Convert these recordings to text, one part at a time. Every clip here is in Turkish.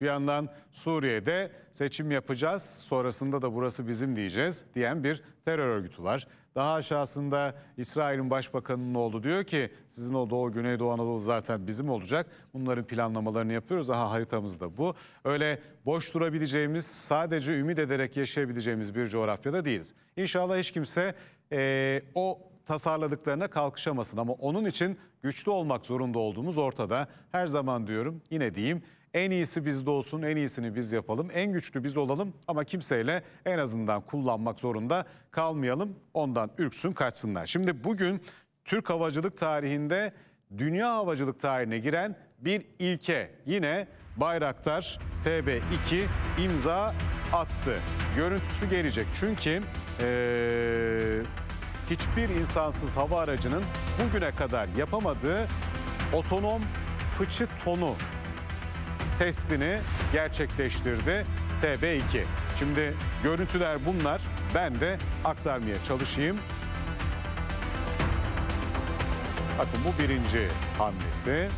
Bir yandan Suriye'de seçim yapacağız, sonrasında da burası bizim diyeceğiz diyen bir terör örgütü var. Daha aşağısında İsrail'in başbakanının oğlu diyor ki sizin o Doğu, Güneydoğu Anadolu zaten bizim olacak. Bunların planlamalarını yapıyoruz. Aha haritamızda bu. Öyle boş durabileceğimiz, sadece ümit ederek yaşayabileceğimiz bir coğrafyada değiliz. İnşallah hiç kimse eee, o tasarladıklarına kalkışamasın ama onun için güçlü olmak zorunda olduğumuz ortada. Her zaman diyorum yine diyeyim en iyisi bizde olsun, en iyisini biz yapalım, en güçlü biz olalım ama kimseyle en azından kullanmak zorunda kalmayalım. Ondan ürksün kaçsınlar. Şimdi bugün Türk havacılık tarihinde dünya havacılık tarihine giren bir ilke yine Bayraktar TB2 imza attı. Görüntüsü gelecek çünkü eee hiçbir insansız hava aracının bugüne kadar yapamadığı otonom fıçı tonu testini gerçekleştirdi TB2. Şimdi görüntüler bunlar. Ben de aktarmaya çalışayım. Bakın bu birinci hamlesi.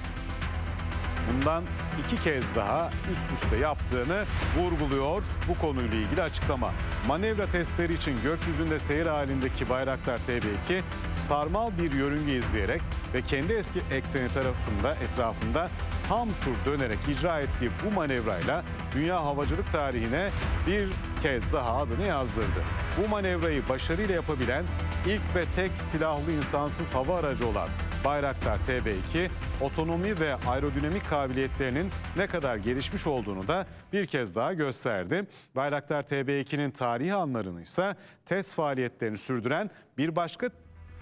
Bundan iki kez daha üst üste yaptığını vurguluyor bu konuyla ilgili açıklama. Manevra testleri için gökyüzünde seyir halindeki Bayraktar TB2 sarmal bir yörünge izleyerek ve kendi eski ekseni tarafında etrafında tam tur dönerek icra ettiği bu manevrayla dünya havacılık tarihine bir kez daha adını yazdırdı. Bu manevrayı başarıyla yapabilen ilk ve tek silahlı insansız hava aracı olan Bayraktar TB2 otonomi ve aerodinamik kabiliyetlerinin ne kadar gelişmiş olduğunu da bir kez daha gösterdi. Bayraktar TB2'nin tarihi anlarını ise test faaliyetlerini sürdüren bir başka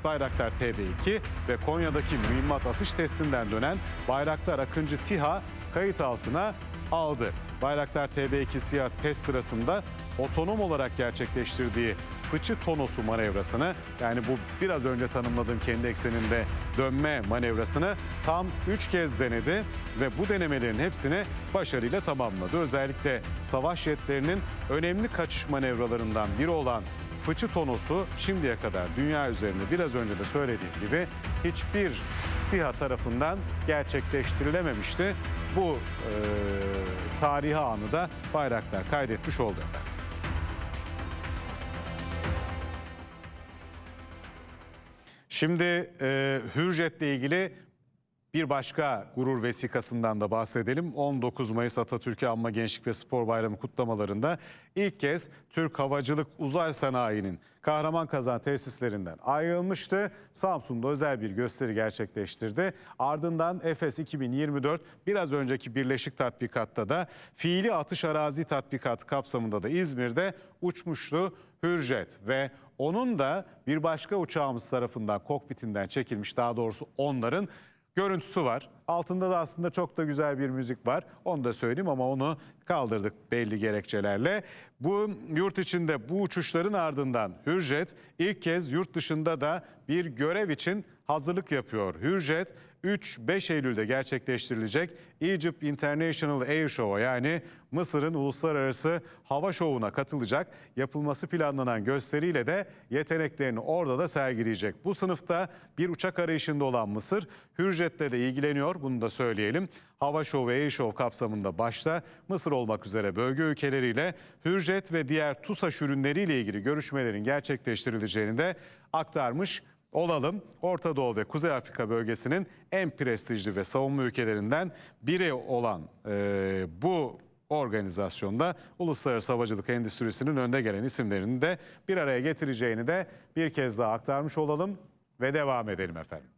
Bayraktar TB2 ve Konya'daki mühimmat atış testinden dönen Bayraktar Akıncı TİHA kayıt altına aldı. Bayraktar TB2 siyah test sırasında otonom olarak gerçekleştirdiği fıçı tonosu manevrasını yani bu biraz önce tanımladığım kendi ekseninde dönme manevrasını tam 3 kez denedi ve bu denemelerin hepsini başarıyla tamamladı. Özellikle savaş jetlerinin önemli kaçış manevralarından biri olan fıçı tonosu şimdiye kadar dünya üzerinde biraz önce de söylediğim gibi hiçbir SİHA tarafından gerçekleştirilememişti. Bu e, tarihi anı da Bayraktar kaydetmiş oldu efendim. Şimdi e, Hürjet'le ilgili bir başka gurur vesikasından da bahsedelim. 19 Mayıs Atatürk'ü Anma Gençlik ve Spor Bayramı kutlamalarında ilk kez Türk Havacılık Uzay Sanayi'nin Kahraman tesislerinden ayrılmıştı. Samsun'da özel bir gösteri gerçekleştirdi. Ardından Efes 2024 biraz önceki birleşik tatbikatta da fiili atış arazi tatbikatı kapsamında da İzmir'de uçmuştu Hürjet ve onun da bir başka uçağımız tarafından kokpitinden çekilmiş daha doğrusu onların görüntüsü var. Altında da aslında çok da güzel bir müzik var. Onu da söyleyeyim ama onu kaldırdık belli gerekçelerle. Bu yurt içinde bu uçuşların ardından Hürjet ilk kez yurt dışında da bir görev için hazırlık yapıyor. Hürjet 3-5 Eylül'de gerçekleştirilecek Egypt International Air Show'a yani Mısır'ın uluslararası hava şovuna katılacak. Yapılması planlanan gösteriyle de yeteneklerini orada da sergileyecek. Bu sınıfta bir uçak arayışında olan Mısır Hürjet'le de ilgileniyor. Bunu da söyleyelim. Hava şovu ve Air Show kapsamında başta Mısır olmak üzere bölge ülkeleriyle Hürjet ve diğer TUSAŞ ürünleriyle ilgili görüşmelerin gerçekleştirileceğini de aktarmış olalım. Orta Doğu ve Kuzey Afrika bölgesinin en prestijli ve savunma ülkelerinden biri olan e, bu organizasyonda uluslararası havacılık endüstrisinin önde gelen isimlerini de bir araya getireceğini de bir kez daha aktarmış olalım ve devam edelim efendim.